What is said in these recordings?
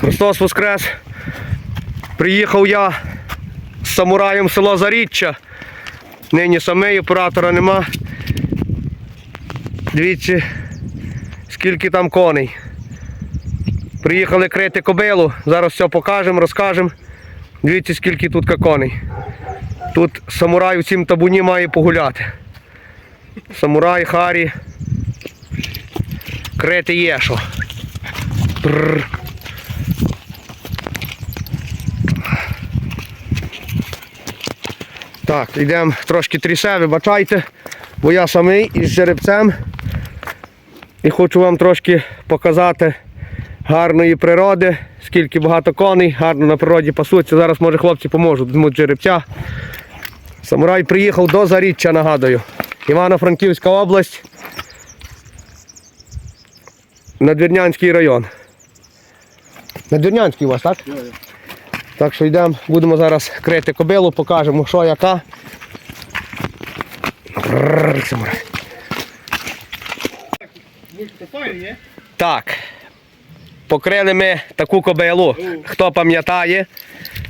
Христос Воскрес. Приїхав я з самураєм в село Заріччя. Нині самий, оператора нема. Дивіться, скільки там коней. Приїхали крити кобилу. Зараз все покажемо, розкажемо. Дивіться, скільки тут коней. Тут самурай у цім табуні має погуляти. Самурай, Харі. Крити є що. Бррр. Так, йдемо трошки трісе, вибачайте, бо я самий із жеребцем. І хочу вам трошки показати гарної природи, скільки багато коней, гарно на природі пасуться. Зараз, може, хлопці поможуть, візьмуть жеребця. Самурай приїхав до Заріччя, нагадую. Івано-Франківська область. Надвірнянський район. Надвірнянський у вас, так? Так що йдемо, будемо зараз крити кобилу, покажемо, що яка. Так. Покрили ми таку кобилу. Хто пам'ятає,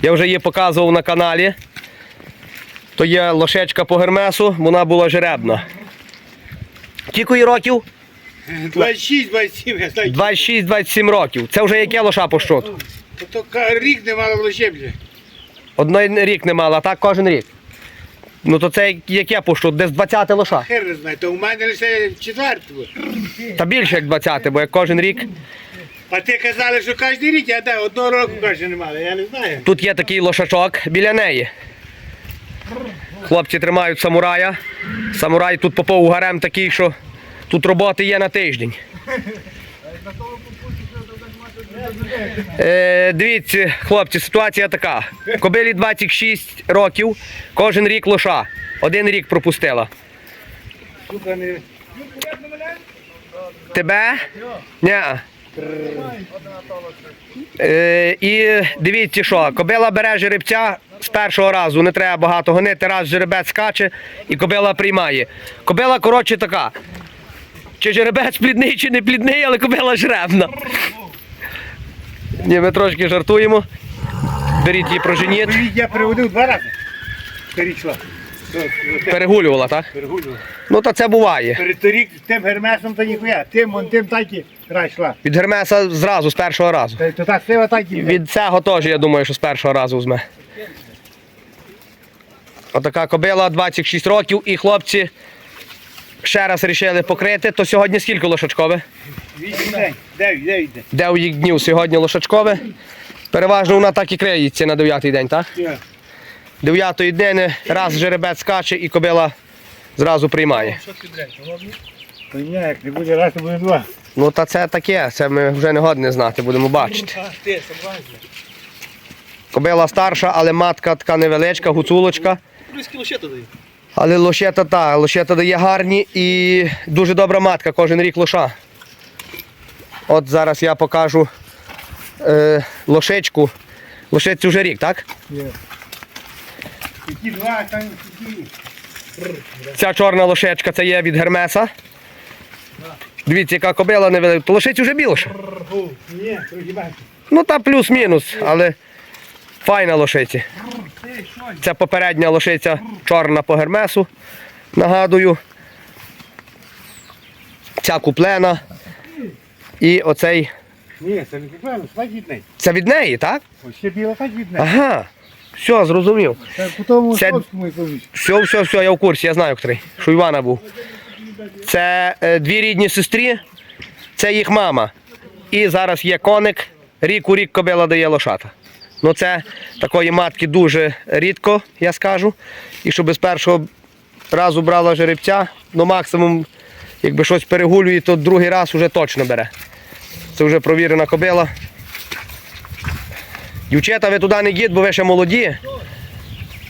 я вже її показував на каналі. То є лошечка по гермесу, вона була жеребна. Кілько їй років? 26, 27, я 26-27 років. Це вже яке лоша по щоту? То рік не мало було щеплення. Рік не мала, а так кожен рік. Ну то це яке по щоту? Десь 20 лоша. Хер не знаю, то у мене лише четвертий був. Та більше як 20, бо як кожен рік. А ти казали, що кожен рік, я да, одного року каже не мали, я не знаю. Тут є такий лошачок біля неї. Хлопці тримають самурая. Самурай тут попав гарем такий, що тут роботи є на тиждень. Е, дивіться, хлопці, ситуація така. Кобилі 26 років, кожен рік лоша. Один рік пропустила. Тебе? Ні. Е, і дивіться що, кобила бере жеребця з першого разу, не треба багато гонити, раз жеребець скаче і кобила приймає. Кобила, коротше, така. Чи жеребець плідний, чи не плідний, але кобила жребна. Ні, ми трошки жартуємо. Беріть її проженіть. Я приводив два рази. Перейшла. Перегулювала, так? Перегулювала. Ну то це буває. Перед торік тим гермесом то ніхуя, тим, он тим так і йшла. Від Гермеса зразу, з першого разу. Та- То так сива так і. Від цього теж, я думаю, що з першого разу візьме. Отака кобила 26 років і хлопці ще раз вирішили покрити. То сьогодні скільки лошачкове? Вісім день, дев'ять, дев'ять день. Днів сьогодні лошачкове? Переважно вона так і криється на 9-й день, так? Я. 9-ї день раз жеребець скаче і кобила зразу приймає. Ні, як не буде раз, то буде два. Ну та це таке, це ми вже не годні знати, будемо бачити. Кобила старша, але матка така невеличка, гуцулочка. Але лошета та, лошета дає гарні і дуже добра матка, кожен рік лоша. От зараз я покажу е, лошечку. Лошеці вже рік, так? Такі два, там. Ця чорна лошечка це є від Гермеса. Дивіться, яка кобила невелика. То лошиці вже білоша. Ні. Ну та плюс-мінус, але файна лошиця. Це попередня лошиця чорна по гермесу. Нагадую. Ця куплена. І оцей. Ні, це не купляно, так від неї. Це від неї, так? Ось ще біла, так від неї. Ага. Все, зрозумів. Це по тому Це-. Все, все, все, я в курсі, я знаю, котрий. Що Івана був. Це е, дві рідні сестрі, це їх мама. І зараз є коник, рік у рік кобила дає лошата. Ну це такої матки дуже рідко, я скажу. І щоб з першого разу брала жеребця, ну максимум, якби щось перегулює, то другий раз вже точно бере. Це вже провірена кобила. Дівчата, ви туди не їдь, бо ви ще молоді.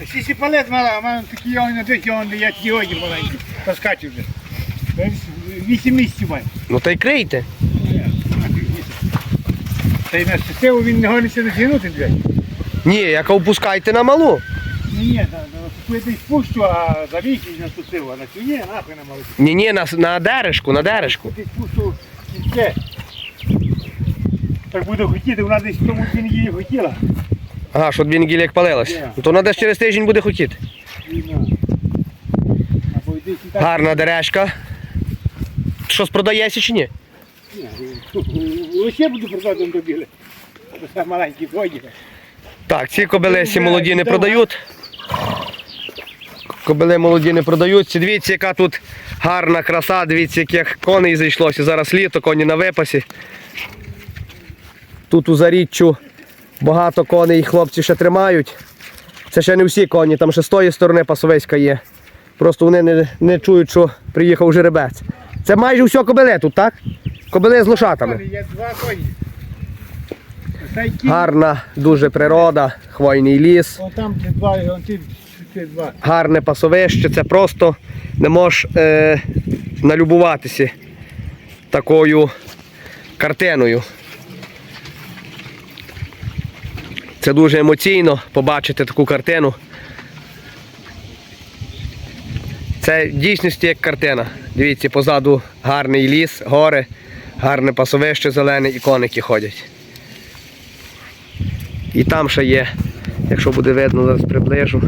А Сі сі палець мала, а мене такі на он я ті маленькі. Поскачу вже. Вісім місяців має. Ну та й крийте. Та й на систему він не гониться дотягнути дві. Ні, як опускайте на малу. Ні, ні, на десь спущу, а за вісім на сусиву, а на цю ні, нахуй на малу. Ні, ні, на, на дерешку, на дерешку. Десь спущу кільце. Так буде хотіти, вона десь в тому дві хотіла. Ага, що дві неділі як палилась. Ну, То вона десь через тиждень буде хотіти. Або йдеш і так. Гарна дерешка. Щось продається чи ні? Лише буду продати до. Це маленькі твої. Так, ці кобили всі молоді не продають. Кобили молоді не продаються. Дивіться, яка тут гарна краса, дивіться, яких коней зайшлося. Зараз літо, коні на випасі. Тут у заріччю багато коней хлопці ще тримають. Це ще не всі коні, там ще з тої сторони пасовиська є. Просто вони не, не чують, що приїхав жеребець. Це майже все кобили тут, так? Кобили з лошатами. Є два коні. Гарна дуже природа, хвойний ліс. О, там ті два, і он ті, ті два. гарне пасовище, це просто не можеш е, налюбуватися такою картиною. Це дуже емоційно побачити таку картину. Це в дійсності як картина. Дивіться, позаду гарний ліс, гори, гарне пасовище зелене і коники ходять. І там ще є, якщо буде видно, зараз приближу.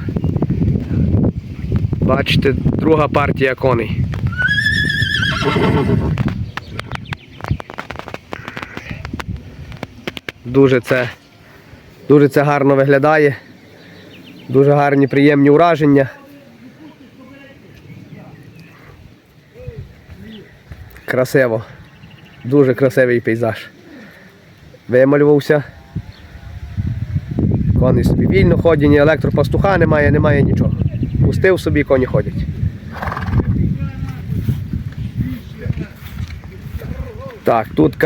Бачите, друга партія коней. Дуже це, дуже це гарно виглядає. Дуже гарні, приємні ураження. Красиво. Дуже красивий пейзаж. Вималювався. Коні собі вільно ходять, ні електропастуха немає, немає нічого. Пустив собі, коні ходять. Так, тут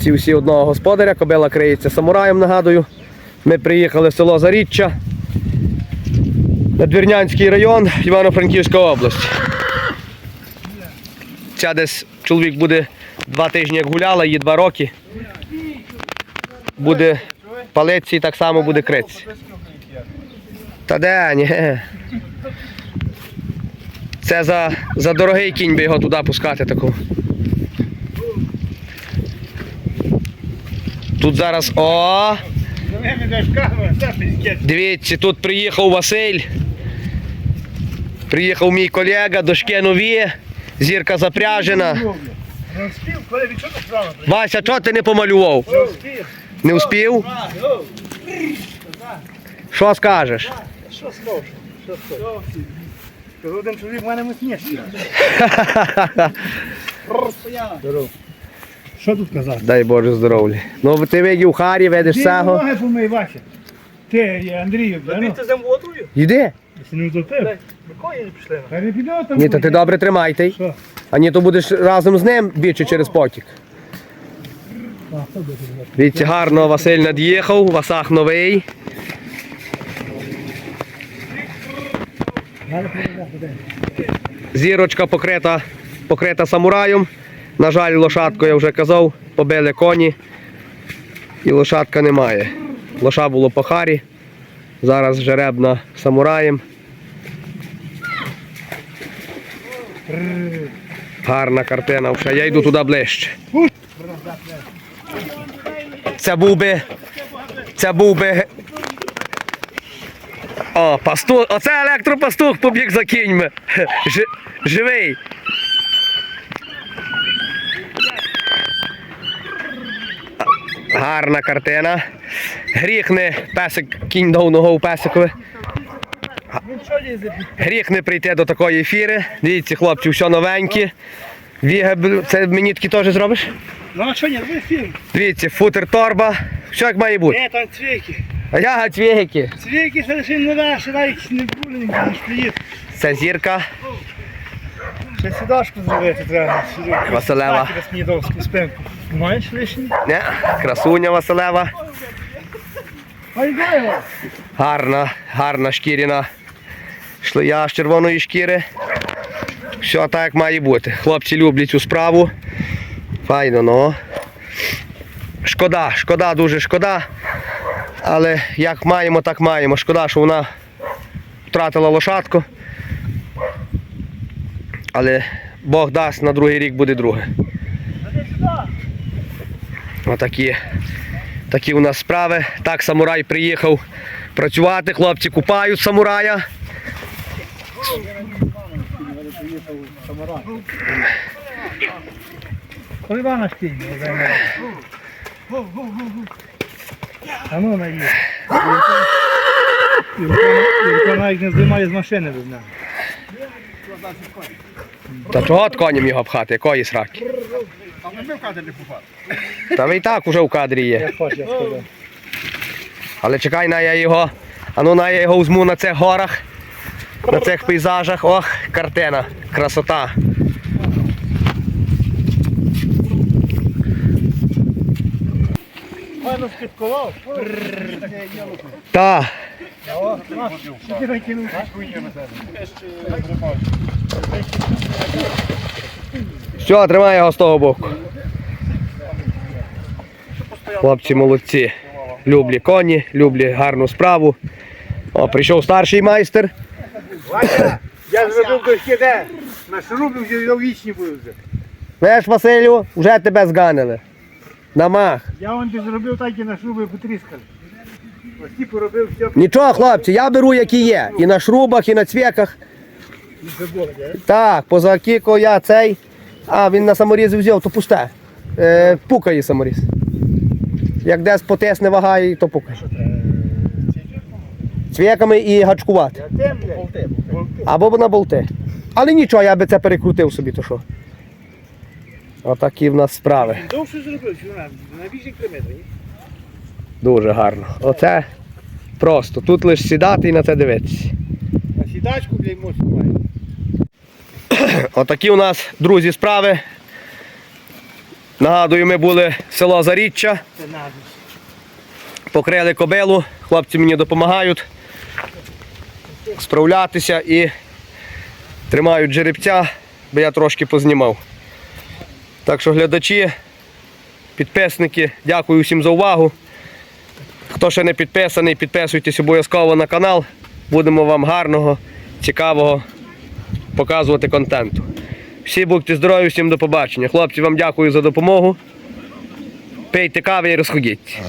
ці всі одного господаря, кобила криється самураєм, нагадую. Ми приїхали в село Заріччя, Надвірнянський район, Івано-Франківська область. Ця десь чоловік буде два тижні як гуляла, їй два роки. Буде палитися і так само буде критися. Та де, ні. Це за, за дорогий кінь би його туди пускати таку. Тут зараз. О! Дивіться, тут приїхав Василь. Приїхав мій колега, дошки нові, зірка запряжена. Не встиг, коли від чого справа? Вася, чого ти не помалював? Не встиг. Не? Що скажеш? Що скажеш? Що? Один чоловік в мене міцніший. Здорово. Що тут казати? Дай Боже здоров'я. Ну ти видів Харі, видиш Ти ноги помий, Вася. Ти, Андрію, да, ну? Ти землетрою? Йди. Якщо не втопив. Якої не пішли? Та не піде там. Ні, то ти добре тримайте. Що? А ні, то будеш разом з ним більше через потік. А, хто буде тут? Дивіться, гарно Василь над'їхав, Васах новий. Буде. Зірочка покрита, покрита самураєм. На жаль, лошадку я вже казав, побили коні. І лошадка немає. Лоша було по харі. Зараз жеребна самураєм. Гарна картина. Я йду туди ближче. Це був би. Це був би. О, пастух. Оце електропастух побіг за кіньми. Жи- Живий. Гарна картина. Гріх не песик, кінь дав ногу що лізе? Гріх не прийти до такої ефіри. Дивіться, хлопці, все новеньке. Віга, це мені такі теж зробиш? Ну а що ні, ви фільм. Дивіться, футер торба. Все як має бути. Е, там цвіки. А я цвіги. Цвіки це ще не даш, навіть не були, не стоїть. Це зірка. Ще сідашку зробити треба. Василева. Мідовську спинку. Маєш лишній? Не, красуня Василева. Гарна, гарна шкіряна шлея з червоної шкіри. Все так як має бути. Хлопці люблять цю справу. Файно, ну. Шкода, шкода, дуже шкода. Але як маємо, так маємо. Шкода, що вона втратила лошадку. Але Бог дасть, на другий рік буде друге. Отакі такі у нас справи. Так, самурай приїхав працювати, хлопці купають самурая. Коли вона стінь, А ну найди. Ілка навіть не знімає з машини без мене. Та чого от коням його пхати? Якої сраки? Ми. Та ви і так уже в кадрі є. Але чекай, на я його. А ну на я його візьму на цих горах, на цих пейзажах. Ох, картина, красота. Та, все, тримай його з того боку. Хлопці молодці. Люблі коні, люблі гарну справу. О, прийшов старший майстер. Вася, я зробив дощі де? На шрубі вже вічні будуть вже. Знаєш, Василю, вже тебе зганили. На мах. Я вон де зробив так і на шруби потріскали. Ось ті поробив все. Нічого, хлопці, я беру, які є. І на шрубах, і на цвєках. Так, поза кіко я цей. А, він на саморіз взяв, то пусте. Е, пукає саморіз. Як десь потисне вагає, то пукає. Цвєками і гачкувати. Або на болти. Але нічого, я би це перекрутив собі, то що. Отакі в нас справи. Довше зробив, що на 8 кілометрів. Дуже гарно. Оце просто. Тут лише сідати і на це дивитися. На сідачку, блядь, моцно має. Отакі у нас, друзі, справи. Нагадую, ми були село Заріччя, покрили кобилу, хлопці мені допомагають справлятися і тримають жеребця, бо я трошки познімав. Так що глядачі, підписники, дякую всім за увагу. Хто ще не підписаний, підписуйтесь обов'язково на канал. Будемо вам гарного, цікавого показувати контенту. Всі будьте здорові, всім до побачення. Хлопці, вам дякую за допомогу. Пийте кави і розходіть.